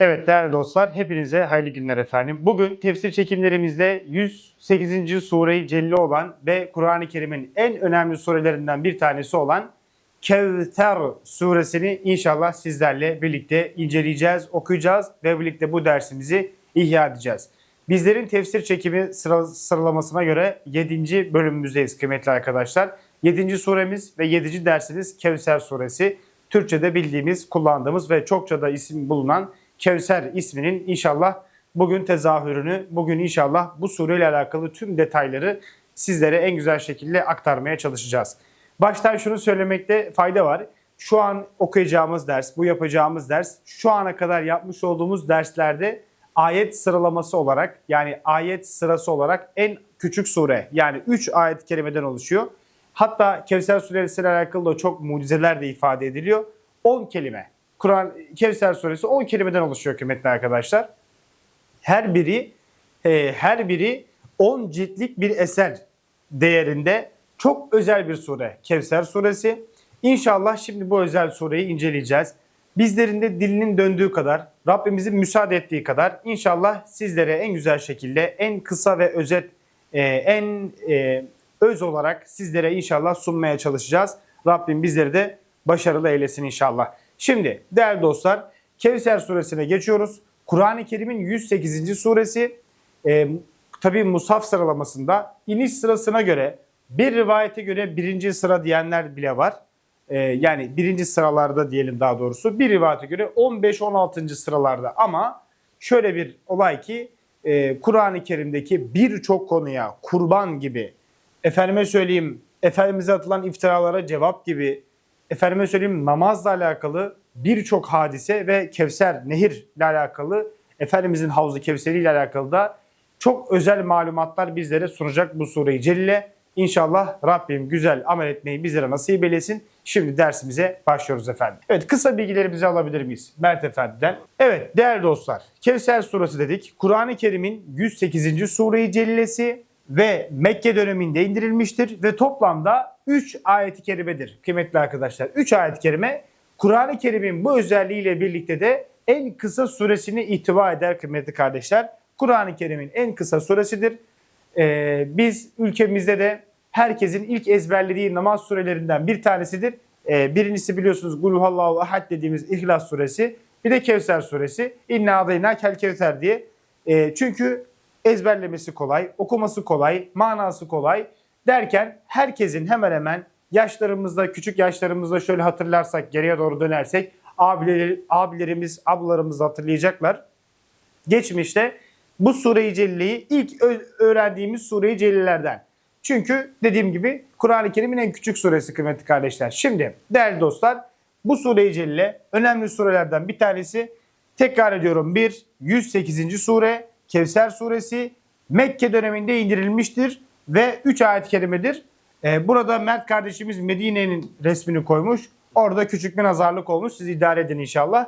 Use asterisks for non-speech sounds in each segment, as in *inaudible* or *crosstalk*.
Evet değerli dostlar hepinize hayırlı günler efendim. Bugün tefsir çekimlerimizde 108. sure-i celile olan ve Kur'an-ı Kerim'in en önemli surelerinden bir tanesi olan Kevser suresini inşallah sizlerle birlikte inceleyeceğiz, okuyacağız ve birlikte bu dersimizi ihya edeceğiz. Bizlerin tefsir çekimi sıra- sıralamasına göre 7. bölümümüzdeyiz kıymetli arkadaşlar. 7. suremiz ve 7. dersimiz Kevser suresi. Türkçe'de bildiğimiz, kullandığımız ve çokça da isim bulunan Kevser isminin inşallah bugün tezahürünü, bugün inşallah bu sureyle alakalı tüm detayları sizlere en güzel şekilde aktarmaya çalışacağız. Baştan şunu söylemekte fayda var. Şu an okuyacağımız ders, bu yapacağımız ders şu ana kadar yapmış olduğumuz derslerde ayet sıralaması olarak yani ayet sırası olarak en küçük sure yani 3 ayet kerimeden oluşuyor. Hatta Kevser suresi ile alakalı da çok mucizeler de ifade ediliyor. 10 kelime. Kur'an Kevser suresi 10 kelimeden oluşuyor kıymetli arkadaşlar. Her biri e, her biri 10 ciltlik bir eser değerinde çok özel bir sure Kevser suresi. İnşallah şimdi bu özel sureyi inceleyeceğiz. Bizlerin de dilinin döndüğü kadar, Rabbimizin müsaade ettiği kadar inşallah sizlere en güzel şekilde, en kısa ve özet, e, en e, öz olarak sizlere inşallah sunmaya çalışacağız. Rabbim bizleri de başarılı eylesin inşallah. Şimdi değerli dostlar Kevser suresine geçiyoruz. Kur'an-ı Kerim'in 108. suresi. E, tabii Musaf sıralamasında iniş sırasına göre bir rivayete göre birinci sıra diyenler bile var. E, yani birinci sıralarda diyelim daha doğrusu. Bir rivayete göre 15-16. sıralarda ama şöyle bir olay ki e, Kur'an-ı Kerim'deki birçok konuya kurban gibi efendime söyleyeyim Efendimiz'e atılan iftiralara cevap gibi efendime söyleyeyim namazla alakalı birçok hadise ve Kevser nehir ile alakalı Efendimizin Havzu Kevseri ile alakalı da çok özel malumatlar bizlere sunacak bu sureyi Celile. İnşallah Rabbim güzel amel etmeyi bizlere nasip eylesin. Şimdi dersimize başlıyoruz efendim. Evet kısa bilgilerimizi alabilir miyiz Mert Efendi'den? Evet değerli dostlar Kevser suresi dedik. Kur'an-ı Kerim'in 108. sure-i celilesi ve Mekke döneminde indirilmiştir ve toplamda 3 ayet-i kerimedir kıymetli arkadaşlar. 3 ayet-i kerime Kur'an-ı Kerim'in bu özelliğiyle birlikte de en kısa suresini ihtiva eder kıymetli kardeşler. Kur'an-ı Kerim'in en kısa suresidir. Ee, biz ülkemizde de herkesin ilk ezberlediği namaz surelerinden bir tanesidir. Ee, birincisi biliyorsunuz Gulhuvallahu Ahad dediğimiz İhlas suresi. Bir de Kevser suresi. İnna adayna kel kevser diye. Ee, çünkü ezberlemesi kolay, okuması kolay, manası kolay derken herkesin hemen hemen yaşlarımızda, küçük yaşlarımızda şöyle hatırlarsak, geriye doğru dönersek abileri, abilerimiz, ablalarımız hatırlayacaklar. Geçmişte bu sure-i celleyi ilk öğrendiğimiz sure-i cellelerden. Çünkü dediğim gibi Kur'an-ı Kerim'in en küçük suresi kıymetli kardeşler. Şimdi değerli dostlar bu sure-i celle önemli surelerden bir tanesi. Tekrar ediyorum 1. 108. sure Kevser suresi Mekke döneminde indirilmiştir ve 3 ayet-i kerimedir. Ee, burada Mert kardeşimiz Medine'nin resmini koymuş. Orada küçük bir nazarlık olmuş. Siz idare edin inşallah.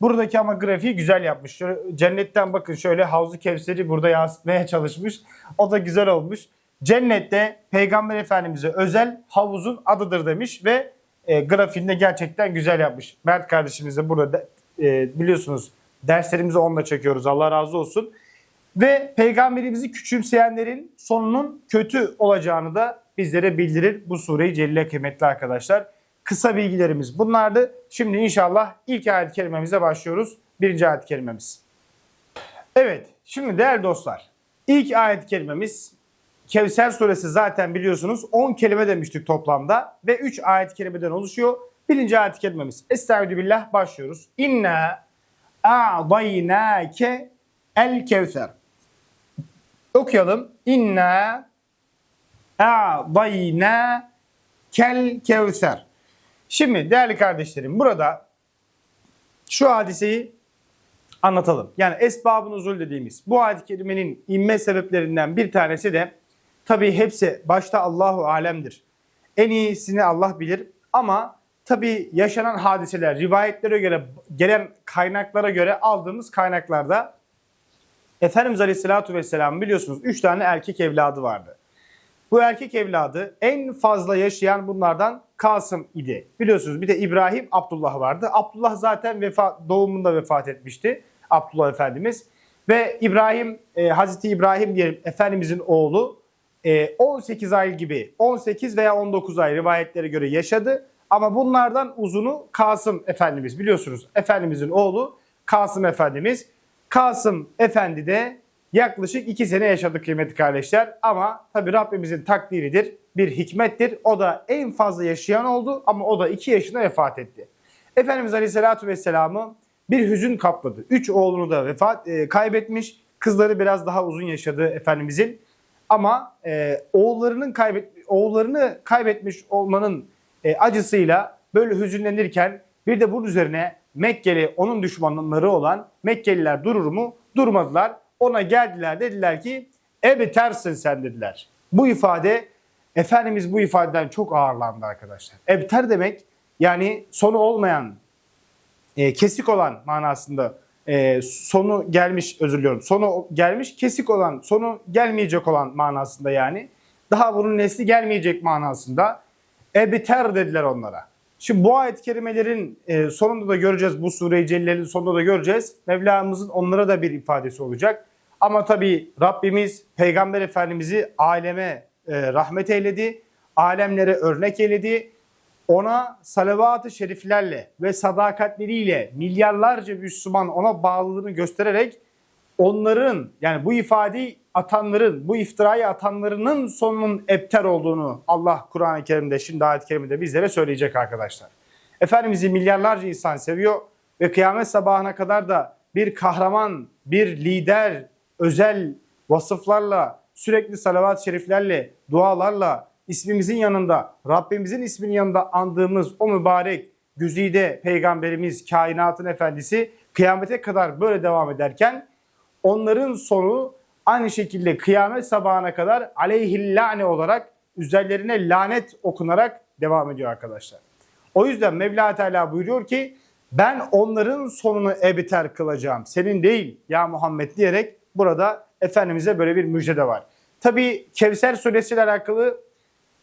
Buradaki ama grafiği güzel yapmış. Cennetten bakın şöyle Havzu Kevser'i burada yansıtmaya çalışmış. O da güzel olmuş. Cennette Peygamber Efendimiz'e özel havuzun adıdır demiş ve e, grafiğinde gerçekten güzel yapmış. Mert kardeşimiz de burada de- e, biliyorsunuz derslerimizi onunla çekiyoruz. Allah razı olsun. Ve peygamberimizi küçümseyenlerin sonunun kötü olacağını da bizlere bildirir bu sureyi celile kıymetli arkadaşlar. Kısa bilgilerimiz bunlardı. Şimdi inşallah ilk ayet-i kerimemize başlıyoruz. Birinci ayet-i kerimemiz. Evet şimdi değerli dostlar ilk ayet-i kerimemiz Kevser suresi zaten biliyorsunuz 10 kelime demiştik toplamda ve 3 ayet-i kerimeden oluşuyor. Birinci ayet-i kerimemiz. Estaizu billah başlıyoruz. İnna a'daynake el kevser. Okuyalım. İnna a'dayna kel kevser. Şimdi değerli kardeşlerim burada şu hadiseyi anlatalım. Yani esbabın nuzul dediğimiz bu ayet-i kerimenin inme sebeplerinden bir tanesi de tabii hepsi başta Allahu alemdir. En iyisini Allah bilir ama tabii yaşanan hadiseler rivayetlere göre gelen kaynaklara göre aldığımız kaynaklarda Efendimiz Aleyhisselatü Vesselam biliyorsunuz 3 tane erkek evladı vardı. Bu erkek evladı en fazla yaşayan bunlardan Kasım idi. Biliyorsunuz bir de İbrahim Abdullah vardı. Abdullah zaten vefa, doğumunda vefat etmişti. Abdullah Efendimiz. Ve İbrahim, e, Hazreti İbrahim diyelim Efendimizin oğlu e, 18 ay gibi 18 veya 19 ay rivayetlere göre yaşadı. Ama bunlardan uzunu Kasım Efendimiz biliyorsunuz. Efendimizin oğlu Kasım Efendimiz. Kasım Efendi de yaklaşık 2 sene yaşadı kıymetli kardeşler. Ama tabi Rabbimizin takdiridir, bir hikmettir. O da en fazla yaşayan oldu ama o da 2 yaşında vefat etti. Efendimiz Aleyhisselatü Vesselam'ı bir hüzün kapladı. Üç oğlunu da vefat e, kaybetmiş. Kızları biraz daha uzun yaşadı Efendimizin. Ama e, oğullarının kaybet oğullarını kaybetmiş olmanın e, acısıyla böyle hüzünlenirken bir de bunun üzerine Mekkeli onun düşmanları olan Mekkeliler durur mu? Durmadılar. Ona geldiler dediler ki ebi tersin sen dediler. Bu ifade Efendimiz bu ifadeden çok ağırlandı arkadaşlar. Ebter demek yani sonu olmayan, e, kesik olan manasında e, sonu gelmiş özür diliyorum. Sonu gelmiş kesik olan, sonu gelmeyecek olan manasında yani. Daha bunun nesli gelmeyecek manasında. Ebter dediler onlara. Şimdi bu ayet-i kerimelerin e, sonunda da göreceğiz. Bu sure-i cellenin sonunda da göreceğiz. Mevlamızın onlara da bir ifadesi olacak. Ama tabii Rabbimiz Peygamber Efendimiz'i aleme e, rahmet eyledi. Alemlere örnek eyledi. Ona salavat-ı şeriflerle ve sadakatleriyle milyarlarca Müslüman ona bağlılığını göstererek onların yani bu ifadeyi atanların, bu iftirayı atanlarının sonunun ebter olduğunu Allah Kur'an-ı Kerim'de şimdi ayet-i kerimede bizlere söyleyecek arkadaşlar. Efendimiz'i milyarlarca insan seviyor ve kıyamet sabahına kadar da bir kahraman, bir lider, özel vasıflarla, sürekli salavat-ı şeriflerle, dualarla, ismimizin yanında, Rabbimizin isminin yanında andığımız o mübarek güzide peygamberimiz, kainatın efendisi kıyamete kadar böyle devam ederken onların sonu aynı şekilde kıyamet sabahına kadar aleyhillâne olarak üzerlerine lanet okunarak devam ediyor arkadaşlar. O yüzden Mevla Teala buyuruyor ki ben onların sonunu ebiter kılacağım. Senin değil ya Muhammed diyerek burada Efendimiz'e böyle bir müjde de var. Tabi Kevser suresi ile alakalı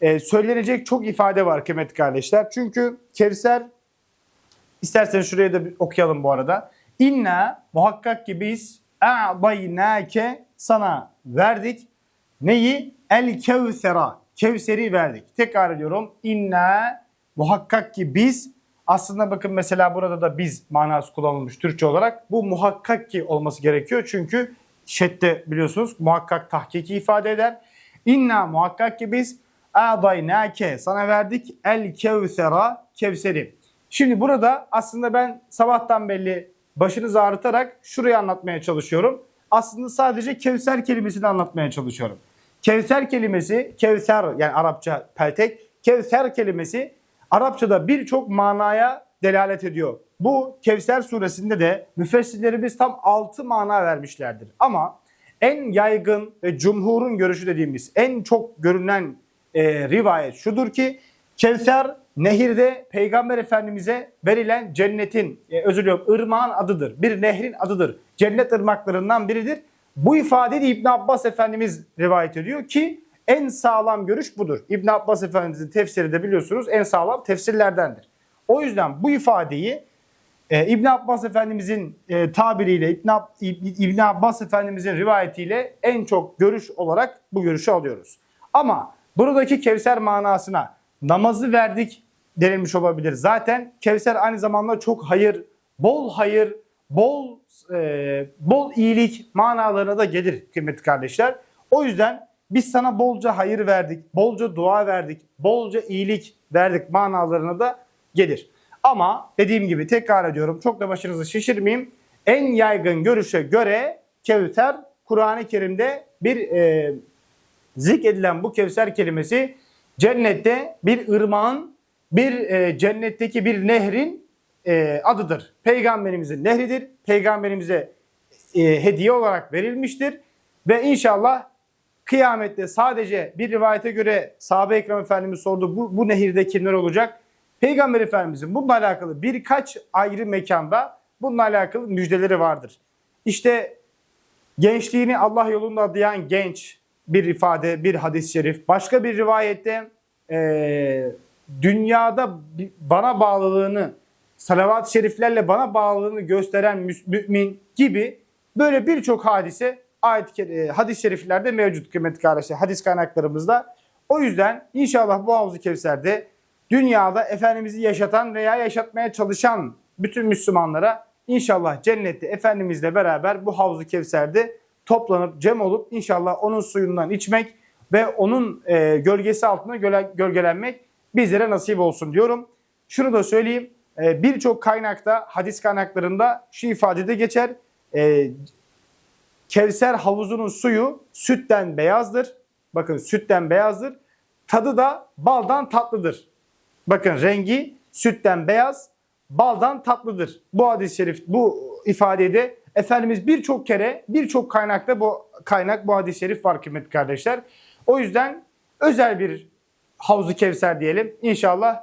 e, söylenecek çok ifade var kıymetli kardeşler. Çünkü Kevser isterseniz şuraya da okuyalım bu arada. İnna muhakkak ki biz a'daynake sana verdik. Neyi? El kevsera. Kevseri verdik. Tekrar ediyorum. İnna muhakkak ki biz aslında bakın mesela burada da biz manası kullanılmış Türkçe olarak. Bu muhakkak ki olması gerekiyor. Çünkü şedde biliyorsunuz muhakkak tahkiki ifade eder. İnna muhakkak ki biz a'daynake sana verdik el kevsera kevseri. Şimdi burada aslında ben sabahtan belli başınızı ağrıtarak şurayı anlatmaya çalışıyorum. Aslında sadece kevser kelimesini anlatmaya çalışıyorum. Kevser kelimesi, kevser yani Arapça peltek, kevser kelimesi Arapçada birçok manaya delalet ediyor. Bu Kevser suresinde de müfessirlerimiz tam 6 mana vermişlerdir. Ama en yaygın ve cumhurun görüşü dediğimiz en çok görünen e, rivayet şudur ki Kevser nehirde Peygamber Efendimiz'e verilen cennetin, e, özür diliyorum ırmağın adıdır. Bir nehrin adıdır. Cennet ırmaklarından biridir. Bu ifadeyi de İbn Abbas Efendimiz rivayet ediyor ki en sağlam görüş budur. İbn Abbas Efendimiz'in tefsiri de biliyorsunuz en sağlam tefsirlerdendir. O yüzden bu ifadeyi e, İbn Abbas Efendimiz'in e, tabiriyle İbn, Ab, İbn Abbas Efendimiz'in rivayetiyle en çok görüş olarak bu görüşü alıyoruz. Ama buradaki Kevser manasına namazı verdik denilmiş olabilir. Zaten Kevser aynı zamanda çok hayır, bol hayır, bol e, bol iyilik manalarına da gelir kıymetli kardeşler. O yüzden biz sana bolca hayır verdik, bolca dua verdik, bolca iyilik verdik manalarına da gelir. Ama dediğim gibi tekrar ediyorum çok da başınızı şişirmeyeyim. En yaygın görüşe göre Kevser Kur'an-ı Kerim'de bir e, zikredilen bu Kevser kelimesi cennette bir ırmağın, bir e, cennetteki bir nehrin e, adıdır. Peygamberimizin nehridir. Peygamberimize e, hediye olarak verilmiştir. Ve inşallah kıyamette sadece bir rivayete göre sahabe Ekrem Efendimiz sordu bu, bu nehirde kimler olacak? Peygamber Efendimizin bununla alakalı birkaç ayrı mekanda bununla alakalı müjdeleri vardır. İşte gençliğini Allah yolunda adayan genç, bir ifade, bir hadis-i şerif. Başka bir rivayette e, dünyada bana bağlılığını, salavat-ı şeriflerle bana bağlılığını gösteren mümin gibi böyle birçok hadise ayet e, hadis-i şeriflerde mevcut kıymetli kardeşler. Hadis kaynaklarımızda. O yüzden inşallah bu Havzu Kevser'de dünyada Efendimiz'i yaşatan veya yaşatmaya çalışan bütün Müslümanlara inşallah cennette Efendimizle beraber bu Havzu Kevser'de toplanıp cem olup inşallah onun suyundan içmek ve onun e, gölgesi altında gölgelenmek bizlere nasip olsun diyorum. Şunu da söyleyeyim. e, Birçok kaynakta, hadis kaynaklarında şu ifadede geçer. E, Kevser havuzunun suyu sütten beyazdır. Bakın sütten beyazdır. Tadı da baldan tatlıdır. Bakın rengi sütten beyaz, baldan tatlıdır. Bu hadis-i şerif, bu ifadede Efendimiz birçok kere, birçok kaynakta bu kaynak, bu hadis-i şerif var kıymetli kardeşler. O yüzden özel bir Havzu Kevser diyelim. İnşallah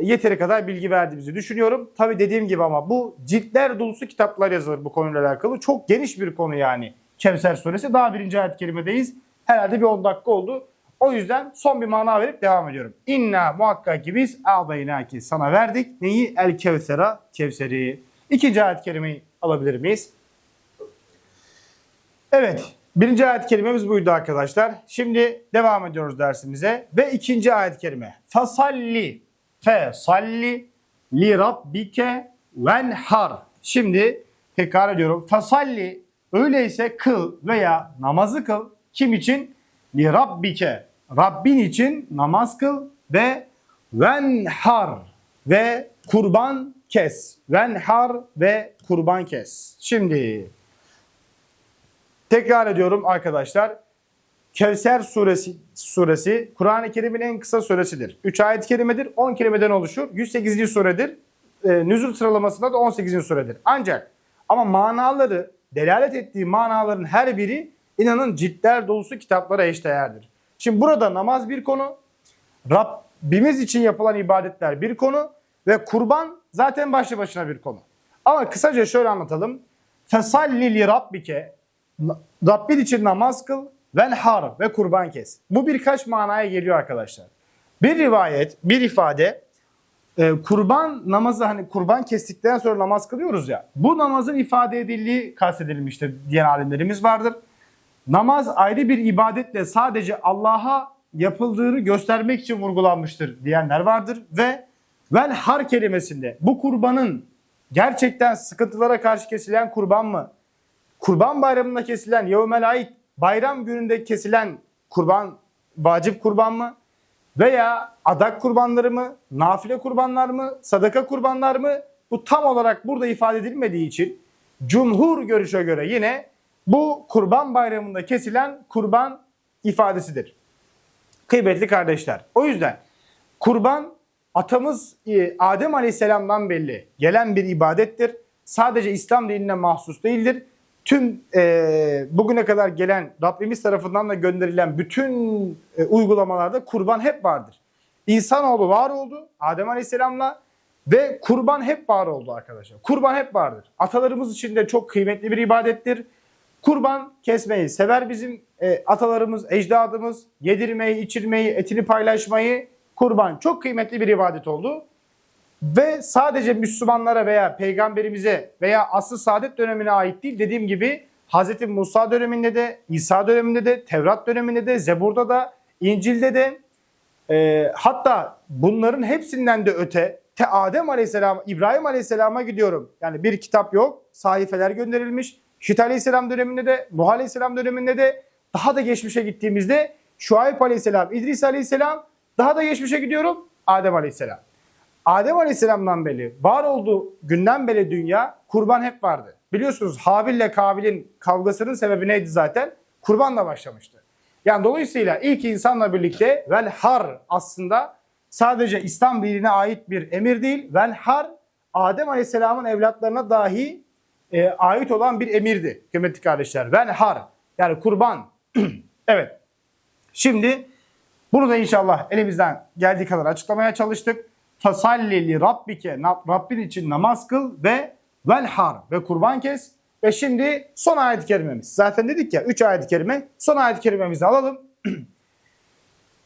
yeteri kadar bilgi verdiğimizi düşünüyorum. Tabi dediğim gibi ama bu ciltler dolusu kitaplar yazılır bu konuyla alakalı. Çok geniş bir konu yani Kevser suresi. Daha birinci ayet kerimedeyiz. Herhalde bir 10 dakika oldu. O yüzden son bir mana verip devam ediyorum. İnna muhakkak ki biz ki sana verdik. Neyi? El Kevser'a Kevser'i. İkinci ayet kerimeyi alabilir miyiz? Evet. Birinci ayet kerimemiz buydu arkadaşlar. Şimdi devam ediyoruz dersimize. Ve ikinci ayet kerime. Fasalli. Fe salli li rabbike venhar. Şimdi tekrar ediyorum. Fasalli öyleyse kıl veya namazı kıl. Kim için? Li rabbike. Rabbin için namaz kıl ve venhar ve kurban kes. Venhar ve kurban kes. Şimdi Tekrar ediyorum arkadaşlar. Kevser suresi suresi Kur'an-ı Kerim'in en kısa suresidir. 3 ayet-i kerimedir. 10 kelimeden oluşur. 108. suredir. E, nüzul sıralamasında da 18. suredir. Ancak ama manaları, delalet ettiği manaların her biri inanın ciltler dolusu kitaplara eşdeğerdir. Şimdi burada namaz bir konu, Rabbimiz için yapılan ibadetler bir konu ve kurban zaten başlı başına bir konu. Ama kısaca şöyle anlatalım. Fesalli li rabbike Rabbin için namaz kıl, venhar ve kurban kes. Bu birkaç manaya geliyor arkadaşlar. Bir rivayet, bir ifade e, kurban namazı hani kurban kestikten sonra namaz kılıyoruz ya. Bu namazın ifade edildiği kastedilmiştir diyen alimlerimiz vardır. Namaz ayrı bir ibadetle sadece Allah'a yapıldığını göstermek için vurgulanmıştır diyenler vardır ve venhar kelimesinde bu kurbanın gerçekten sıkıntılara karşı kesilen kurban mı? Kurban bayramında kesilen yevmel ait bayram gününde kesilen kurban vacip kurban mı? Veya adak kurbanları mı? Nafile kurbanlar mı? Sadaka kurbanlar mı? Bu tam olarak burada ifade edilmediği için cumhur görüşe göre yine bu kurban bayramında kesilen kurban ifadesidir. Kıymetli kardeşler. O yüzden kurban atamız e, Adem Aleyhisselam'dan belli gelen bir ibadettir. Sadece İslam dinine mahsus değildir tüm e, bugüne kadar gelen Rabbimiz tarafından da gönderilen bütün e, uygulamalarda kurban hep vardır. İnsanoğlu var oldu Adem Aleyhisselam'la ve kurban hep var oldu arkadaşlar. Kurban hep vardır. Atalarımız için de çok kıymetli bir ibadettir. Kurban kesmeyi sever bizim e, atalarımız, ecdadımız. Yedirmeyi, içirmeyi, etini paylaşmayı kurban çok kıymetli bir ibadet oldu. Ve sadece Müslümanlara veya peygamberimize veya asıl saadet dönemine ait değil. Dediğim gibi Hz. Musa döneminde de, İsa döneminde de, Tevrat döneminde de, Zebur'da da, İncil'de de e, hatta bunların hepsinden de öte te Adem Aleyhisselam, İbrahim Aleyhisselam'a gidiyorum. Yani bir kitap yok, sahifeler gönderilmiş. Şit Aleyhisselam döneminde de, Nuh Aleyhisselam döneminde de daha da geçmişe gittiğimizde Şuayb Aleyhisselam, İdris Aleyhisselam daha da geçmişe gidiyorum Adem Aleyhisselam. Adem Aleyhisselam'dan beri var olduğu günden beri dünya kurban hep vardı. Biliyorsunuz Habil ile Kabil'in kavgasının sebebi neydi zaten? Kurbanla başlamıştı. Yani dolayısıyla ilk insanla birlikte velhar aslında sadece İslam dinine ait bir emir değil. Velhar Adem Aleyhisselam'ın evlatlarına dahi e, ait olan bir emirdi kıymetli kardeşler. Velhar yani kurban. *clears throat* evet. Şimdi bunu da inşallah elimizden geldiği kadar açıklamaya çalıştık. Fasalli li rabbike Rabbin için namaz kıl ve velhar ve kurban kes. Ve şimdi son ayet-i kerimemiz. Zaten dedik ya 3 ayet-i kerime. Son ayet-i kerimemizi alalım. *clears throat*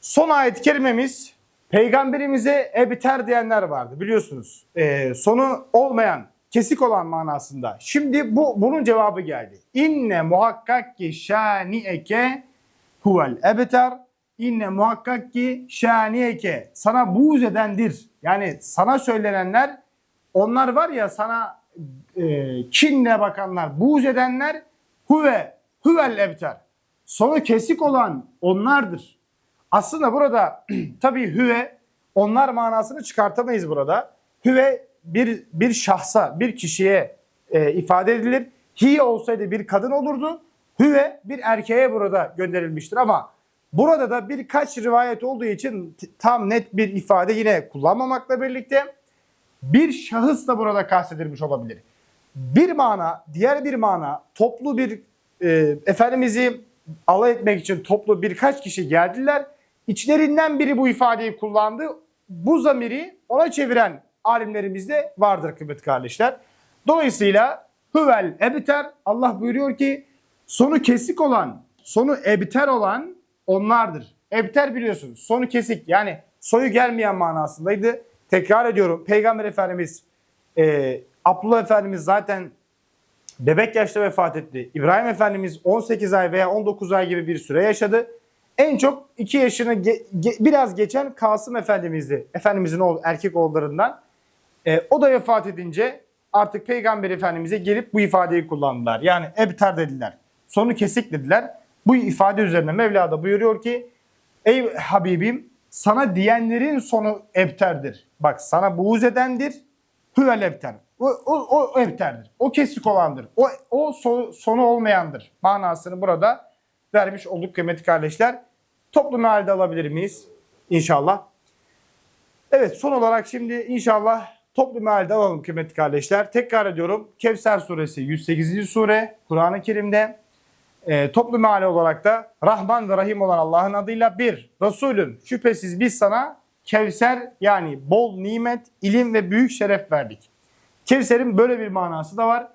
son ayet-i kerimemiz peygamberimize ebiter diyenler vardı biliyorsunuz. Ee, sonu olmayan, kesik olan manasında. Şimdi bu bunun cevabı geldi. İnne muhakkak ki şani'eke huvel ebter. İnne muhakkak ki şani'eke. Sana buğz edendir. Yani sana söylenenler onlar var ya sana e, kinle bakanlar, buğz edenler huve, huvel ebter. Sonu kesik olan onlardır. Aslında burada *clears throat* tabii hüve onlar manasını çıkartamayız burada. Hüve bir bir şahsa, bir kişiye e, ifade edilir. Hi olsaydı bir kadın olurdu. Hüve bir erkeğe burada gönderilmiştir ama burada da birkaç rivayet olduğu için tam net bir ifade yine kullanmamakla birlikte bir şahıs da burada kastedilmiş olabilir. Bir mana, diğer bir mana toplu bir e, Efendimiz'i alay etmek için toplu birkaç kişi geldiler. İçlerinden biri bu ifadeyi kullandı. Bu zamiri ona çeviren alimlerimiz de vardır kıymetli kardeşler. Dolayısıyla Hüvel ebter Allah buyuruyor ki sonu kesik olan, sonu ebter olan onlardır. Ebter biliyorsunuz sonu kesik yani soyu gelmeyen manasındaydı. Tekrar ediyorum Peygamber Efendimiz e, Abdullah Efendimiz zaten bebek yaşta vefat etti. İbrahim Efendimiz 18 ay veya 19 ay gibi bir süre yaşadı. En çok 2 yaşını ge- ge- biraz geçen Kasım Efendimiz'di. Efendimizin oğlu, erkek oğullarından. E, o da vefat edince artık Peygamber Efendimiz'e gelip bu ifadeyi kullandılar. Yani ebter dediler. Sonu kesik dediler. Bu ifade üzerine Mevla da buyuruyor ki Ey Habibim sana diyenlerin sonu ebterdir. Bak sana buğz edendir. Hüvel ebter. O, o, o ebterdir. O kesik olandır. O, o so- sonu olmayandır. Manasını burada vermiş olduk kıymetli kardeşler. Toplu mealde alabilir miyiz? İnşallah. Evet son olarak şimdi inşallah toplu mealde alalım kıymetli kardeşler. Tekrar ediyorum. Kevser suresi 108. sure Kur'an-ı Kerim'de e, toplu meali olarak da Rahman ve Rahim olan Allah'ın adıyla bir Resulüm şüphesiz biz sana Kevser yani bol nimet, ilim ve büyük şeref verdik. Kevser'in böyle bir manası da var.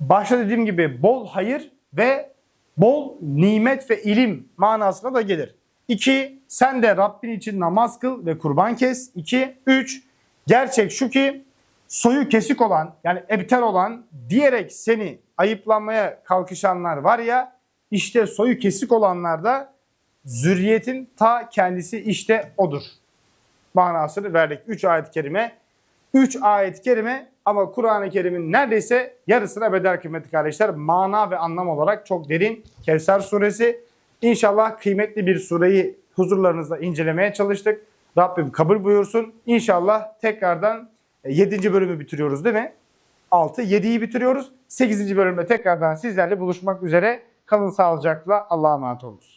Başta dediğim gibi bol hayır ve bol nimet ve ilim manasına da gelir. 2. Sen de Rabbin için namaz kıl ve kurban kes. 2. 3. Gerçek şu ki soyu kesik olan yani ebter olan diyerek seni ayıplanmaya kalkışanlar var ya işte soyu kesik olanlar da zürriyetin ta kendisi işte odur. Manasını verdik. 3 ayet-i kerime. 3 ayet-i kerime ama Kur'an-ı Kerim'in neredeyse yarısına bedel kıymetli kardeşler. Mana ve anlam olarak çok derin. Kevser suresi. İnşallah kıymetli bir sureyi huzurlarınızda incelemeye çalıştık. Rabbim kabul buyursun. İnşallah tekrardan 7. bölümü bitiriyoruz değil mi? 6, 7'yi bitiriyoruz. 8. bölümde tekrardan sizlerle buluşmak üzere. Kalın sağlıcakla. Allah'a emanet olunuz.